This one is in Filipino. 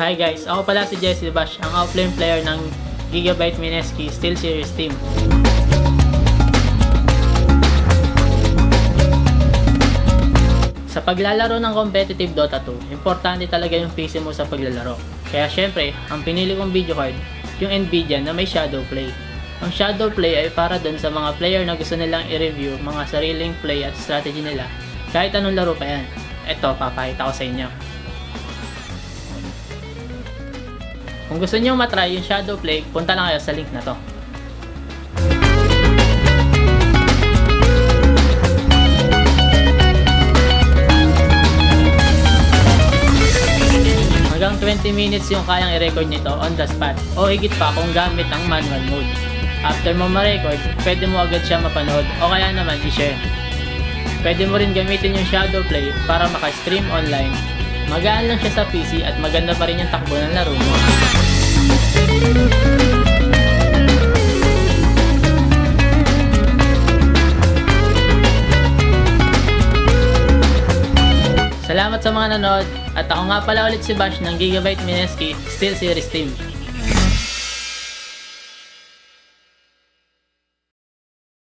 Hi guys, ako pala si Jesse Bash, ang offlane player ng Gigabyte Mineski Steel Series Team. Sa paglalaro ng competitive Dota 2, importante talaga yung PC mo sa paglalaro. Kaya syempre, ang pinili kong video card, yung Nvidia na may Shadow Play. Ang Shadow Play ay para dun sa mga player na gusto nilang i-review mga sariling play at strategy nila, kahit anong laro pa yan. Ito, papakita ko sa inyo. Kung gusto niyo matry yung Shadow Play, punta lang kayo sa link na to. Hanggang 20 minutes yung kayang i-record nito on the spot o higit pa kung gamit ang manual mode. After mo ma-record, pwede mo agad siya mapanood o kaya naman i-share. Pwede mo rin gamitin yung Shadow Play para maka-stream online. Magaan lang siya sa PC at maganda pa rin yung takbo ng laro mo. Salamat sa mga nanood at ako nga pala ulit si Bash ng Gigabyte Mineski Steel Series Team.